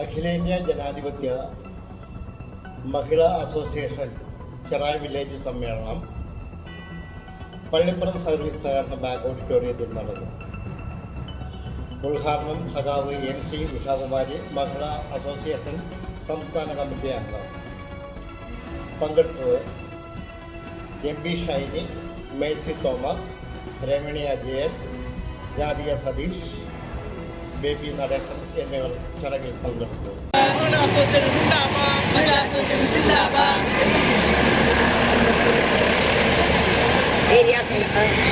അഖിലേന്ത്യാ ജനാധിപത്യ മഹിളാ association Cherai village സമ്മേളനം പള്ളിപ്പുറം സർവീസ് സഹകരണ ബാങ്ക് ഓഡിറ്റോറിയത്തിൽ നടന്നു. ഉദ്ഘാടനം സഖാവ് N C Ushakumari Mahila association സംസ്ഥാന കമ്മിറ്റി അംഗം പങ്കെടുത്തത് എം പി ഷൈനി മേഴ്സി തോമസ് രമണി അജയൻ രാധിക സതീഷ് ബേബി നടേശൻ എന്നിവർ ചടങ്ങിൽ പങ്കെടുത്തു. ഏരിയ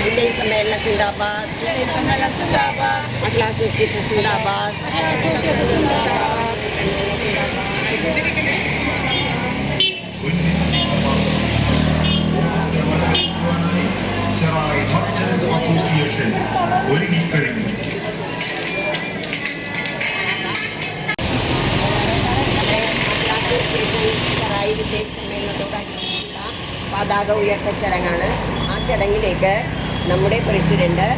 വില്ലേജ് സമ്മേളനം സിന്ദാബാദ്. മഹിളാ അസോസിയേഷൻ സിന്ദാബാദ്. ചെറായി മർച്ചൻസ് അസോസിയേഷൻ ഒരുങ്ങിക്കഴിഞ്ഞു. പതാക ഉയർത്ത ചടങ്ങാണ്. ആ ചടങ്ങിലേക്ക് നമ്മുടെ പ്രസിഡന്റ്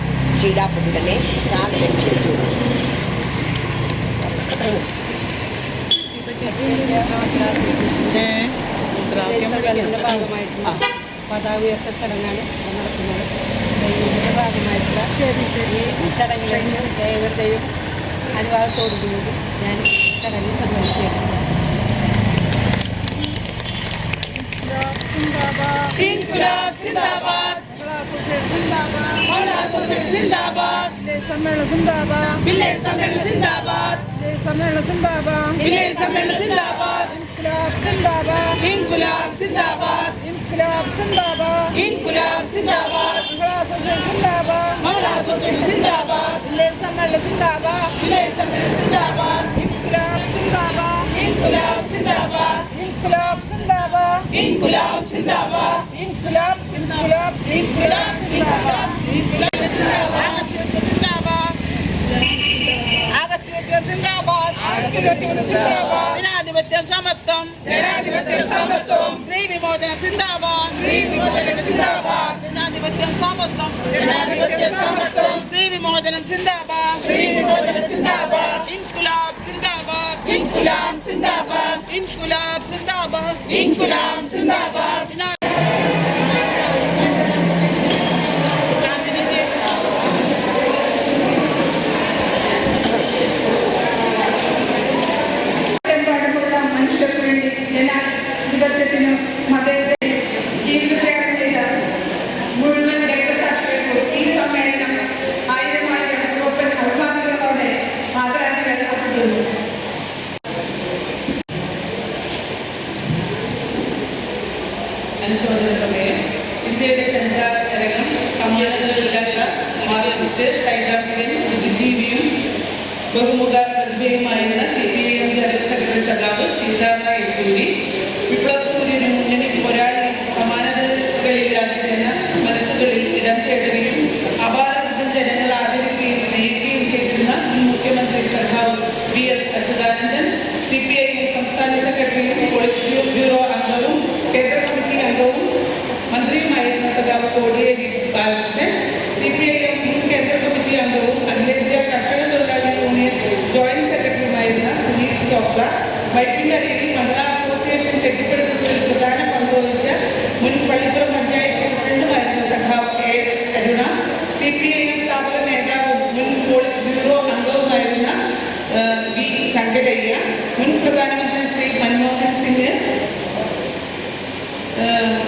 ഷീലാ പുതുടനെ സാദരം ക്ഷണിച്ചു പതാക ഉയർത്ത ചടങ്ങാണ് നടക്കുന്നത്. ദൈവത്തിന്റെ ഭാഗമായിട്ടുള്ള ചടങ്ങിലേക്ക് ഏവരുടെയും അനുവാദത്തോടുകൂടി ഞാൻ ചടങ്ങിൽ സംബന്ധിച്ചിരുന്നു ഇൻകുലാബ് സിന്ദാബാദ് സിന്ദാബാദ് സമ്മേളന സിന്ദാബാദ് വില്ലേജ് സമ്മേളനം സിന്ദാബാദ് സമ്മേളന സിന്ദാബാദ് വില്ലേജ് സമ്മേളനം സിന്ദാബാദ് ഇൻക്ലാബ് സിന്ദാബാദ് ഇൻകുലാബ് സിന്ദാബാദ് ഇൻക്ലാബ് സിന്ദാബാദ് ഇൻകുലാബ് സിന്ദാബാദ് മഹിളാ അസോസിയേഷൻ സിന്ദാബാദ് മഹിളാ അസോസിയേഷൻ സിന്ദാബാദ് വില്ലേജ് സമ്മേളന സിന്ദാബാദ് വില്ലേജ് സമ്മേളനം സിന്ദാബാദ് ഇൻക്ലാബ് സിന്ദാബാദ് ഇൻകുലാബ് സിന്ദാബാദ് ഇൻക്ലാബ് സിന്ദാബാദ് ഇൻകുലാബ് സിന്ദാബാദ് ഇൻക്ലാബ് ഇൻക്ലാബ് ഇൻക്ലാബ് സിന്ദാബാദ് ഇൻക്ലാബ് സിന്ദാബാദ് ആഗസ്റ്റ് സിന്ദാബാദ് ആഗസ്റ്റ് സിന്ദാബാദ് ജനാധിപത്യ സമത്വം ജനാധിപത്യ സമത്വം സ്ത്രീ വിമോചനം സിന്ദാബാദ് സ്ത്രീ വിമോചന സിന്ദാബാദ് ജനാധിപത്യം സമത്വം ജനാധിപത്യ സമത്വം സ്ത്രീ വിമോചനം സിന്ദാബാദ് സ്ത്രീ വിമോചന സിന്ദാബാദ് ഇൻകുലാബ് സിന്ദാബാദ് ഇൻകുലാബ് സിന്ദാബാദ് ഇൻകുലാബ് സിന്ദാബാദ് ഇൻകുലാബ് സിന്ദാബാദ് ജനാ- ചാന്ദിനി എമ്പാടുമുള്ള മനുഷ്യർക്ക് വേണ്ടി ജനാധിപത്യത്തിനും മതേതര ജീവിതത്യാഗം ചെയ്ത മുഴുവൻ രക്തസാക്ഷികൾക്കും ഈ സമ്മേളനം ആയിരം ആയിരം ചുവപ്പൻ അഭിമാനികളോടെ ആദരാഞ്ജലികൾ അർപ്പിക്കുന്നു അനുശോചനപ്രമേയം ഇന്ത്യയുടെ ചരിത്രകരകം സമാനതകളില്ലാത്ത മാർക്സിസ്റ്റ് സൈദ്ധാന്തികൻ ബുദ്ധിജീവിയും ബഹുമുഖ പ്രതിഭയുമായിരുന്ന C P I M general secretary സഖാവ് സീതാറാം യെച്ചൂരി വിപ്ലവ സൂര്യന് മുന്നണി പോരാളി സമാനതകളില്ലാത്ത ജന മനസ്സുകളിൽ ഇടം തേടുകയും അപാരവൃദ്ധം ജനങ്ങൾ ആദരിക്കുകയും സ്നേഹിക്കുകയും ചെയ്തിരുന്ന മുൻ മുഖ്യമന്ത്രി സഖാവ് V S Achuthanandan C P I M സംസ്ഥാന സെക്രട്ടറിയും പോളിറ്റ് ബ്യൂറോ അംഗവും കേന്ദ്ര കമ്മിറ്റി അംഗവും മന്ത്രിയുമായിരുന്ന സഖാവ് Kodiyeri Balakrishnan C P I M മുൻ കേന്ദ്ര കമ്മിറ്റി അംഗവും അഖിലേന്ത്യാ കർഷക തൊഴിലാളി യൂണിയൻ ജോയിന്റ് സെക്രട്ടറിയുമായിരുന്ന സുനീൽ ചോപ്ര വൈപ്പിൻകരയിൽ മഹിളാ അസോസിയേഷൻ കെട്ടിപ്പടുക്കുന്നതിൽ പ്രധാന പങ്കുവഹിച്ച മുൻ പള്ളിപ്പുറം പഞ്ചായത്ത് പ്രസിഡന്റുമായിരുന്ന സഖാവ് K S Karuna C P I M സ്ഥാപക നേതാവും മുൻ പോളിറ്റ് ബ്യൂറോ അംഗവുമായിരുന്ന ആ, വി ശങ്കരയ്യ മുൻ പ്രധാനമന്ത്രി ശ്രീ മൻമോഹൻ സിംഗ് ഏഹ്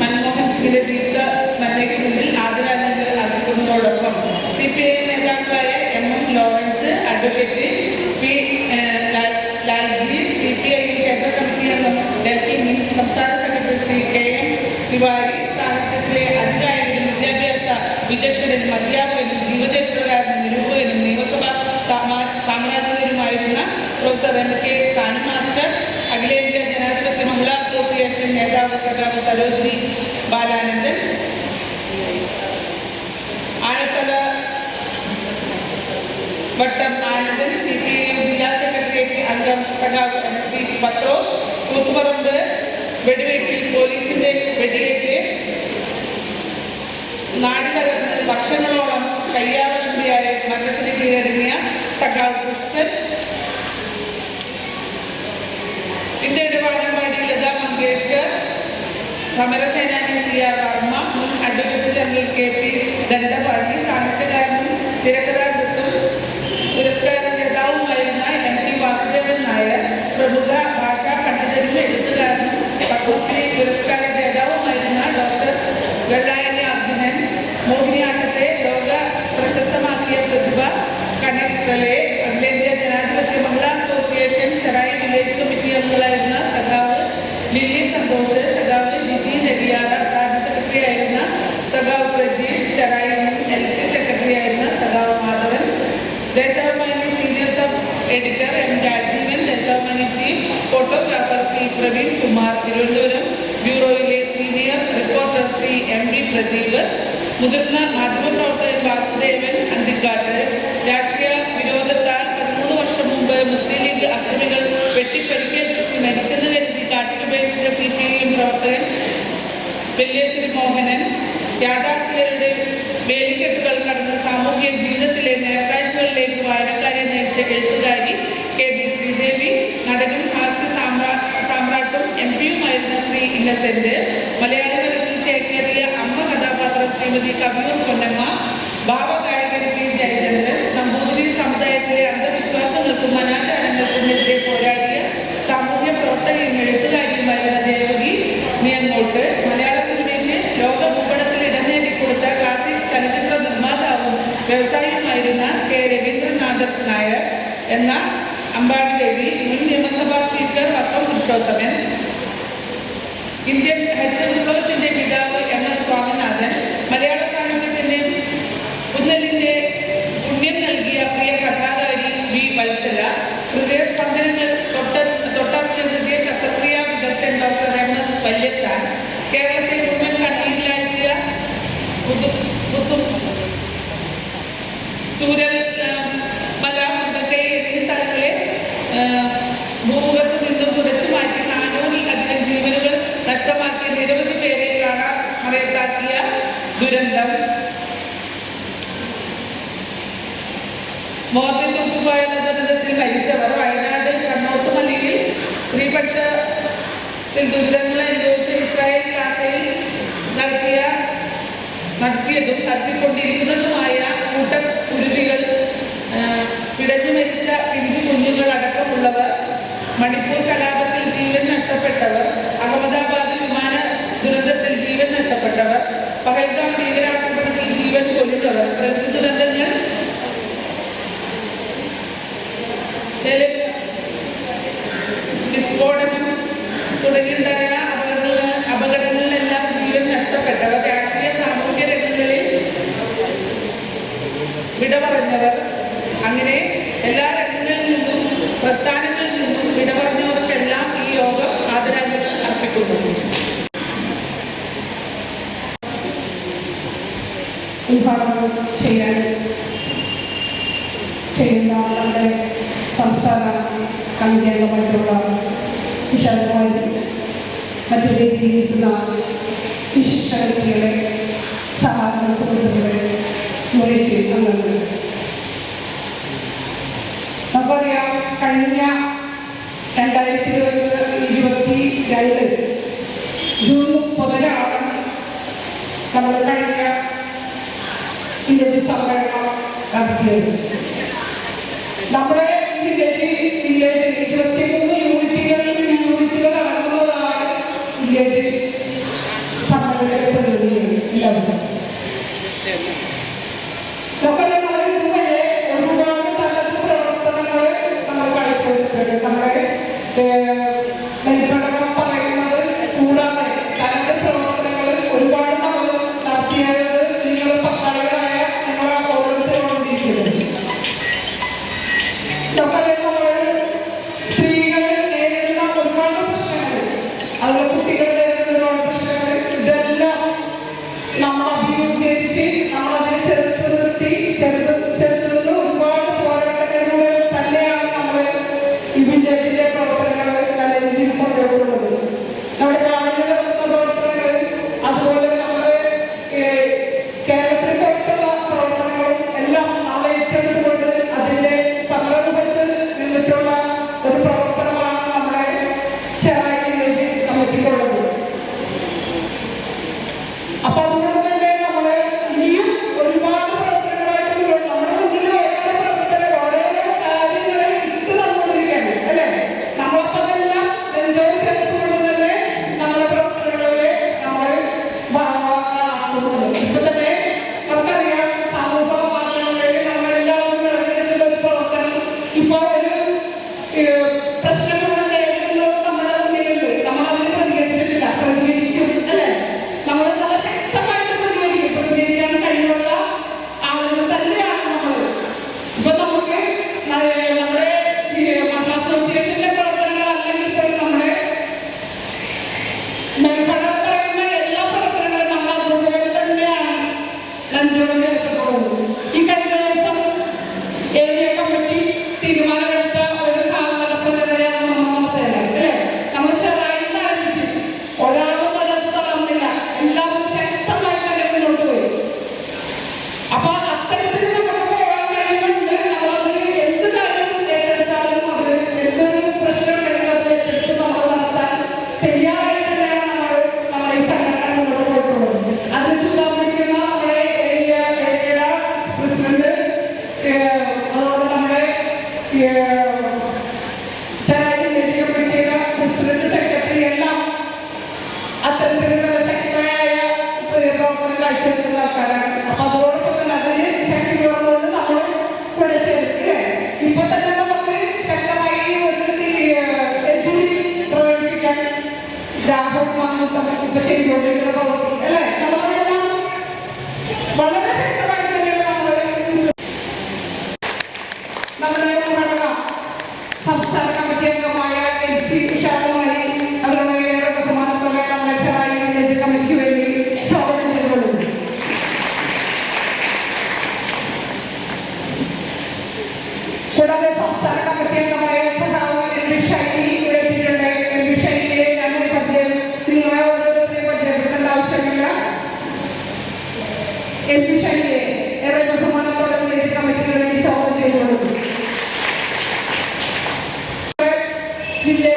മൻമോഹൻ സിംഗിന്റെ ദീപ്ത സ്മരണയ്ക്ക് മുന്നിൽ ആദരാഞ്ജലികൾ അർപ്പിക്കുന്നതോടൊപ്പം സി പി ഐ നേതാക്കളായ M M Lawrence advocate P uh, Lal- Lalji C P I കേന്ദ്ര കമ്മിറ്റി അംഗം ഡൽഹി മുൻ സംസ്ഥാന secretary Shri K M Tiwari സാഹിത്യത്തിലെ അധികാരികളും വിദ്യാഭ്യാസ വിചക്ഷണനും അധ്യാപകനും ജീവചരിത്രകാരനും നിരൂപകനും നിയമസഭാ സാമാ- സാമ്രാജ്യകരുമായിരുന്ന professor M. K. Sani master അഖിലേന്ത്യാ ജനാധിപത്യ മഹിളാ അസോസിയേഷൻ നേതാവ് സഖാവ് Sarojini Balanandan Anathalavattam Anandan C P I M ജില്ലാ സെക്രട്ടേറിയറ്റ് അംഗം സഖാവ് എം. പി. പത്രോസ് കൂത്തുപറമ്പ് വെടിവെട്ടിൽ പോലീസിന്റെ വെടിയേറ്റ്. നാടിനകത്ത് വർഷങ്ങളോളം ശയ്യാളമ്പിയായ മരണത്തിന് കീഴടങ്ങിയ സഖാവ് പുഷ്പൻ ഇന്ത്യയുടെ വാനമ്പാടി Lata Mangeshkar. സമരസേനാനി C R Varma advocate general K P Dandapani സാഹിത്യകാരനും തിരക്കഥാ Praveen Kumar Thiruvananthapuram ബ്യൂറോയിലെ senior reporter Shri M V Pradeep മുതിർന്ന മാധ്യമപ്രവർത്തകൻ വാസുദേവൻ അന്തിക്കാട്ട്. രാഷ്ട്രീയ വിരോധത്താൽ പതിമൂന്ന് വർഷം മുമ്പ് മുസ്ലിം ലീഗ് അക്രമികൾ വെട്ടിപ്പരിക്കേൽപ്പിച്ച് മരിച്ചെന്ന് കരുതി കാട്ടിലുപേക്ഷിച്ച സി പി എം പ്രവർത്തകൻ വെല്ലേശ്വരി മോഹനൻ. യാഥാസ്ഥികരുടെ വേലിക്കെട്ടുകൾ കടന്ന് സാമൂഹ്യ ജീവിതത്തിലെ നേർക്കാഴ്ചകളിലേക്ക് വായനക്കാരെ നയിച്ച എഴുത്തുകാരി കെ ബി ശ്രീദേവി നടനും സാമ്രാ സാമ്രാട്ടും എം പിയുമായിരുന്ന ശ്രീ ഇന്നസെന്റ് മലയാളി മനസ്സിൽ ചേക്കേറിയ അമ്മ കഥാപാത്രം ശ്രീമതി കവിയൂർ പൊന്നമ്മ ഭാവഗായകൻ പി. ജയചന്ദ്രൻ നമ്പൂതിരി സമുദായത്തിലെ അന്ധവിശ്വാസങ്ങൾക്കും അനാചാരങ്ങൾക്കും എതിരെ പോരാടിയ സാമൂഹ്യ പ്രവർത്തകയും എഴുത്തുകാരിയുമായിരുന്ന ദേവകി നിയങ്ങോട്ട് മലയാള സിനിമയ്ക്ക് ലോക ഭൂപടത്തിൽ ഇടം നേടിക്കൊടുത്ത ക്ലാസിക് ചലച്ചിത്ര നിർമ്മാതാവും വ്യവസായിയുമായിരുന്ന കെ. രവീന്ദ്രനാഥൻ നായർ എന്ന അമ്പാടി രവി മുൻ നിയമസഭാ സ്പീക്കർ അപ്പം പുരുഷോത്തമൻ ഇന്ത്യൻ ഹരിത പിതാവ് എം എസ് സ്വാമിനാഥൻ മലയാള സാഹിത്യത്തിന്റെ പുന്നലിന്റെ പുണ്യം നൽകിയ പ്രിയ കഥാകാരി വി വത്സല ഹൃദയസ്പന്ദനങ്ങൾ തൊട്ട തൊട്ടറിഞ്ഞ ഹൃദയ ശസ്ത്രക്രിയാ വിദഗ്ധൻ ഡോക്ടർ എം എസ് വല്യത്താൻ ദുരന്തം. മോർണി തൂക്കുപോയ ദുരന്തത്തിൽ മരിച്ചവർ. വയനാട് കണ്ണോത്തുമലയിൽ സ്ത്രീപക്ഷത്തിൽ ദുരിതങ്ങൾ വില്ലേജ് സമ്മേളനം competition. Biblia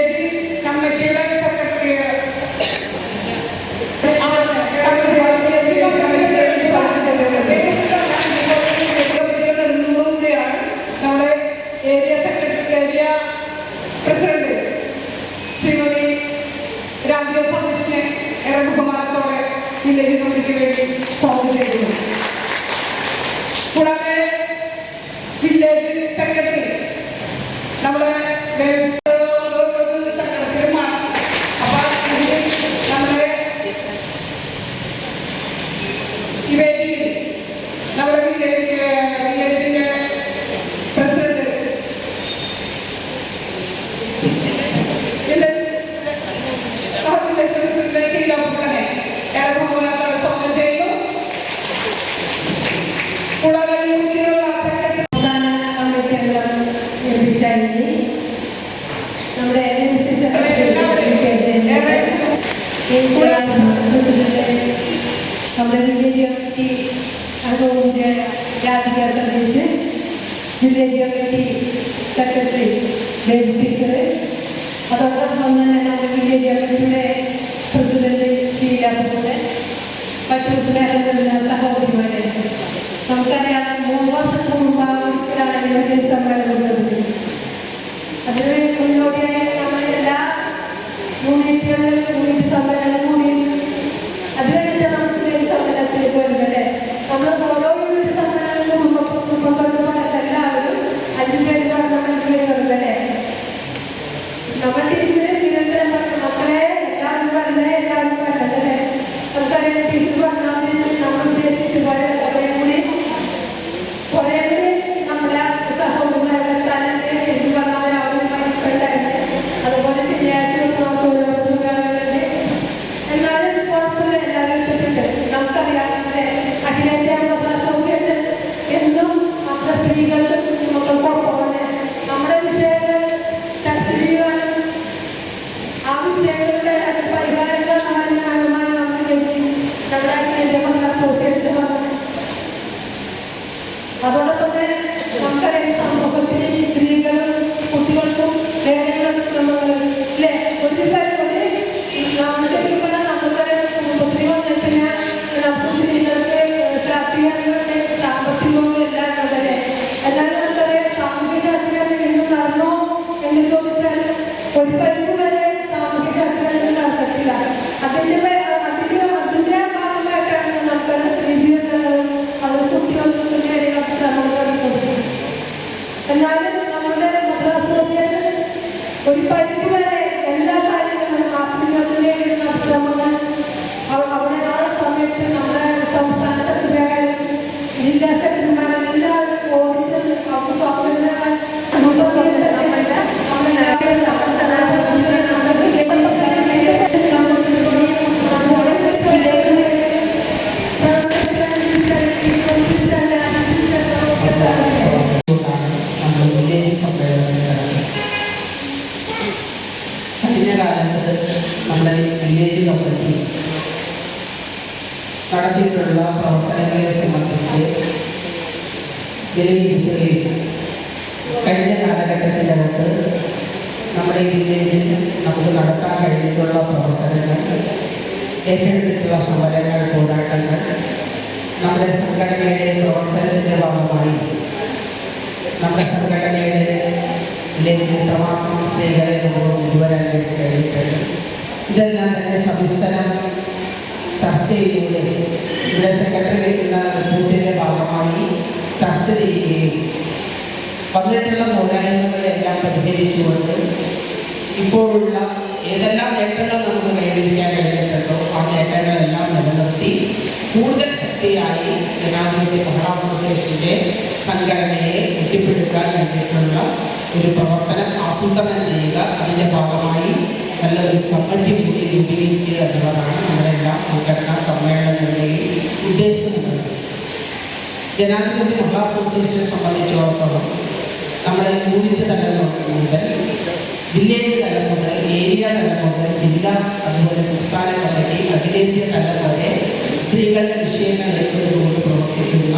വിലയിരുത്തുകയും കഴിഞ്ഞ കാലഘട്ടത്തിൽ നമുക്ക് നമ്മുടെ ഇന്ത്യയിൽ നമുക്ക് നടത്താൻ കഴിഞ്ഞിട്ടുള്ള പ്രവർത്തനങ്ങൾ ഏറ്റെടുത്തിട്ടുള്ള സമരങ്ങൾ പോരാട്ടങ്ങൾ നമ്മുടെ സംഘടനയുടെ പ്രവർത്തനത്തിന്റെ ഭാഗമായി നമ്മുടെ സംഘടനയുടെ ലഘുപ്രവാഹം സ്വീകരണവും കൊണ്ടുവരാൻ വേണ്ടി കഴിഞ്ഞിട്ടുണ്ട്. ഇതെല്ലാം തന്നെ സവിസ്തരം ചർച്ചയിലൂടെ ഇവിടെ സെക്രട്ടറി എന്ന റിപ്പോർട്ടിന്റെ ഭാഗമായി ചർച്ച ചെയ്യുകയും വന്നിട്ടുള്ള പോരായ്മകളെല്ലാം പരിഹരിച്ചുകൊണ്ട് ഇപ്പോഴുള്ള ഏതെല്ലാം നേട്ടങ്ങൾ നമുക്ക് കൈവരിക്കാൻ കഴിഞ്ഞിട്ടുണ്ടോ ആ നേട്ടങ്ങളെല്ലാം നിലനിർത്തി കൂടുതൽ ശക്തിയായി ജനാധിപത്യ മഹിളാ അസോസിയേഷന്റെ സംഘടനയെ കെട്ടിപ്പിടുക്കാൻ വേണ്ടിയിട്ടുള്ള ഒരു പ്രവർത്തനം ആസൂത്രണം ചെയ്യുക അതിന്റെ ഭാഗമായി നല്ലൊരു കമ്മിറ്റി കൂടി രൂപീകരിക്കുക എന്നുള്ളതാണ് നമ്മുടെ എല്ലാ സംഘടനാ സമ്മേളനങ്ങളുടെയും ഉദ്ദേശമുള്ളത് ജനാധിപത്യ മഹിളാ അസോസിയേഷനെ സംബന്ധിച്ചിടത്തോളം നമ്മുടെ യൂണിറ്റ് തലം മുതൽ വില്ലേജ് തലം മുതൽ ഏരിയ തലം മുതൽ ജില്ല അതുപോലെ സംസ്ഥാന കമ്മിറ്റി അഖിലേന്ത്യ തലം വരെ സ്ത്രീകളുടെ വിഷയങ്ങൾ ഏറ്റെടുത്തുകൊണ്ട് പ്രവർത്തിക്കുന്ന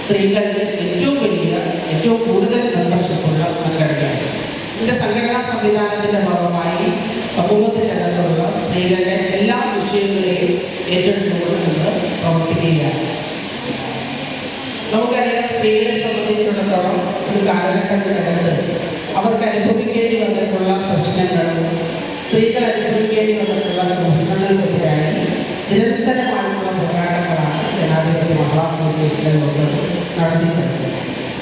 സ്ത്രീകളുടെ ഏറ്റവും വലിയ ഏറ്റവും കൂടുതൽ മെമ്പർഷിപ്പുള്ള സംഘടനയാണ്. ഇതിന്റെ സംഘടനാ സംവിധാനത്തിന്റെ ഭാഗമായി സമൂഹത്തിനകത്തുള്ള സ്ത്രീകളുടെ എല്ലാ വിഷയങ്ങളെയും ഏറ്റെടുത്തുകൊണ്ട് നമ്മൾ പ്രവർത്തിക്കുകയാണ്. നമുക്കറിയാം സ്ത്രീകളെ സംബന്ധിച്ചിടത്തോളം ഒരു കാലഘട്ടത്തിനകത്ത് അവർക്ക് അനുഭവിക്കേണ്ടി വന്നിട്ടുള്ള പ്രശ്നങ്ങളും സ്ത്രീകൾ അനുഭവിക്കേണ്ടി വന്നിട്ടുള്ള ചൂഷണങ്ങൾക്കെതിരായി നിരന്തരമായിട്ടുള്ള പോരാട്ടങ്ങളാണ് ജനാധിപത്യ മഹിളാ അസോസിയേഷനിലുള്ളത് നടത്തിയിട്ടുള്ളത്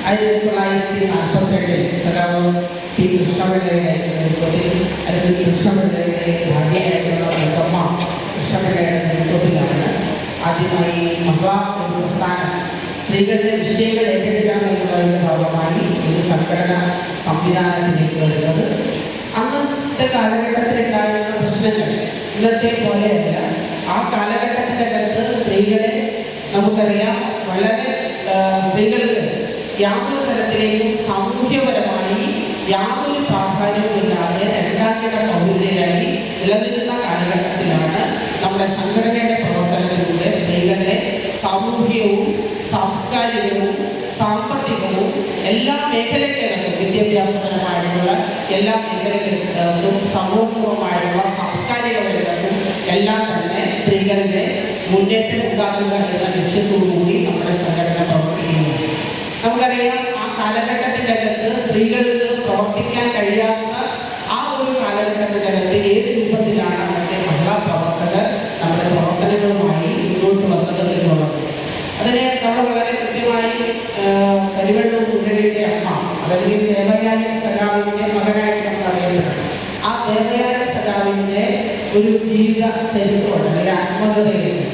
ആയിരത്തി തൊള്ളായിരത്തി നാൽപ്പത്തിരണ്ടിൽ സഖാവ് പി കൃഷ്ണപിള്ളയുടെ നേതൃത്വത്തിൽ അല്ലെങ്കിൽ കൃഷ്ണപിള്ളയുടെ ഭാര്യയായിട്ടുള്ള മുഖമ്മ കൃഷ്ണപിള്ളയുടെ നേതൃത്വത്തിലാണ് ആദ്യമായി മഹിളാ ഒരു പ്രസ്ഥാനം സ്ത്രീകളുടെ വിഷയങ്ങൾ ഏറ്റെടുക്കാൻ എന്നുള്ളതിന്റെ ഭാഗമായി ഒരു സംഘടന സംവിധാനത്തിലേക്ക് വരുന്നത്. അന്നത്തെ കാലഘട്ടത്തിലുണ്ടായിരുന്ന പ്രശ്നങ്ങൾ ഇന്നത്തെ പോലെയല്ല. ആ കാലഘട്ടത്തിന്റെ കാലത്ത് സ്ത്രീകളെ നമുക്കറിയാം വളരെ സ്ത്രീകൾക്ക് യാതൊരു തരത്തിലേക്കും സാമൂഹ്യപരമായി യാതൊരു പ്രാധാന്യവുമില്ലാതെ രണ്ടാംകിട പൗരരായി നിലനിൽക്കുന്ന കാലഘട്ടത്തിലാണ് നമ്മുടെ സ്ത്രീകളുടെ സാമൂഹികവും സാംസ്കാരികവും സാമ്പത്തികവും എല്ലാ മേഖലയ്ക്കകത്തും വിദ്യാഭ്യാസപരമായിട്ടുള്ള എല്ലാ മേഖലയ്ക്കകത്തും സമൂഹപരമായിട്ടുള്ള സാംസ്കാരിക രംഗത്തും എല്ലാം തന്നെ സ്ത്രീകളുടെ മുന്നേറ്റം ഉണ്ടാക്കുക എന്ന ലക്ഷ്യത്തോടുകൂടി നമ്മുടെ സംഘടന പ്രവർത്തിക്കുന്നു. നമുക്കറിയാം ആ കാലഘട്ടത്തിനകത്ത് സ്ത്രീകൾക്ക് പ്രവർത്തിക്കാൻ കഴിയാത്ത ആ ഒരു കാലഘട്ടത്തിനകത്ത് ഏത് രൂപത്തിലാണ് അന്നത്തെ മഹിളാ പ്രവർത്തകർ അതിനെ നമ്മൾ വളരെ കൃത്യമായി കരിവെള്ളൂർ മുന്നണിയുടെ അമ്മ അല്ലെങ്കിൽ ദേവയാന സഖാവിന്റെ മകനായിട്ട് നമ്മൾ ആ ദേവയാന സഖാവിന്റെ ഒരു ജീവിത ചരിത്രമുണ്ട് അല്ലെങ്കിൽ ആത്മകഥയുണ്ട്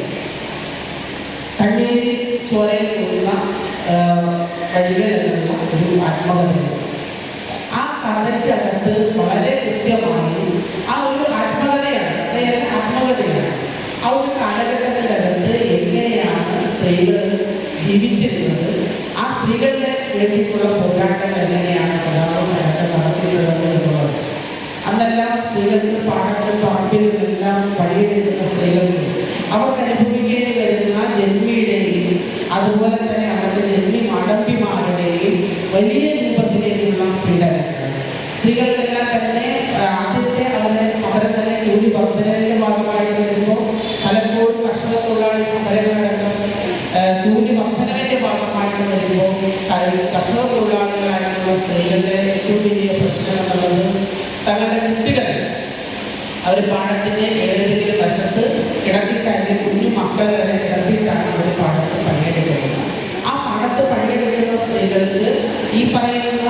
പാടത്തിന്റെ ഏതെങ്കിലും വശത്ത് കിടത്തിക്കഴിഞ്ഞ് കുഞ്ഞു മക്കൾ വരെ കിടത്തിയിട്ടാണ് അവർ പാഠത്തിൽ പണിയെടുക്കുന്നത്. ആ പാഠത്ത് പണിയെടുക്കുന്ന സ്ത്രീകൾക്ക് ഈ പറയുന്ന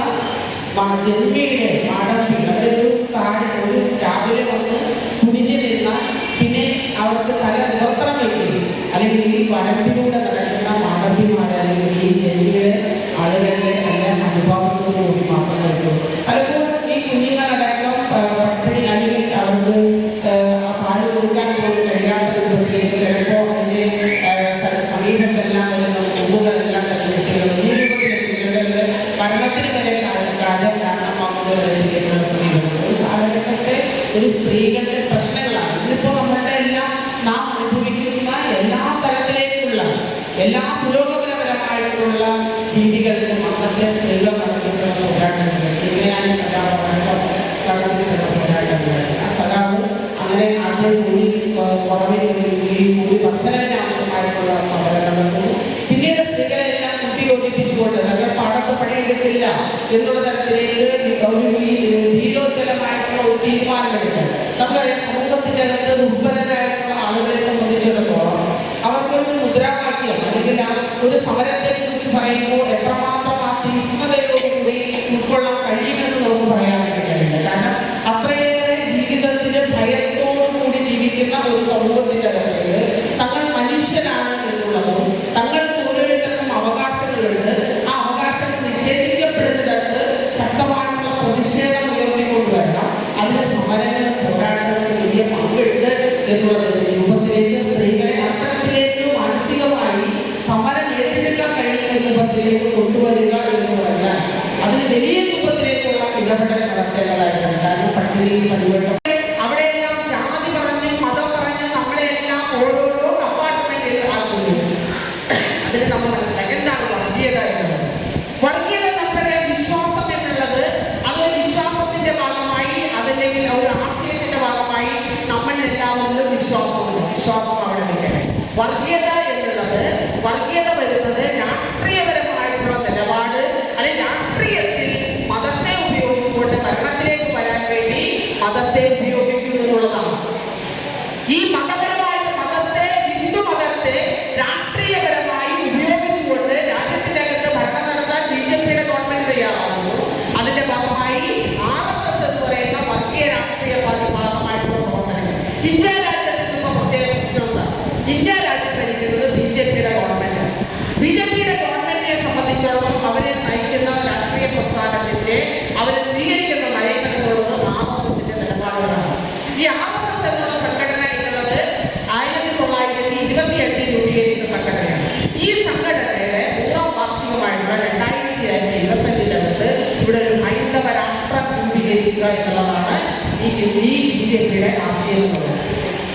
ജന്മിയുടെ മാടമ്പി അവരൊരു താഴെ ഒരു രാവിലെ വന്ന് കുനിഞ്ഞു നിന്നാൽ പിന്നെ അവർക്ക് തല നിവർത്തനം അല്ലെങ്കിൽ ഈ വഴമ്പിലൂടെ നടക്കുന്ന അല്ലെങ്കിൽ എന്നുള്ള തരത്തിലേക്ക് ഒരു വീരോചലമായിട്ടുള്ള ഒരു തീരുമാനമെടുത്ത് നമുക്കറിയാം സമൂഹത്തിന്റെ അകത്ത് ദുർബലരായിട്ടുള്ള ആളുകളെ സംബന്ധിച്ചിടത്തോളം അവർക്കൊരു മുദ്രാവാക്യം അല്ലെങ്കിൽ ഒരു സമരത്തെ കുറിച്ച് പറയുമ്പോൾ എത്രമാത്രം ആ തീഷ്ണതയോടുകൂടി ഉൾക്കൊള്ളാൻ കഴിയുമെന്ന് നമുക്ക് പറയാനായിട്ട് കഴിയില്ല. കാരണം അത്രയേറെ ജീവിതത്തിൽ ഭയത്തോടു കൂടി ജീവിക്കുന്ന ഒരു സമൂഹത്തിൽ എന്നുള്ളതാണ് ഈ ബി ജെ പിയുടെ ആശയം എന്നുള്ളത്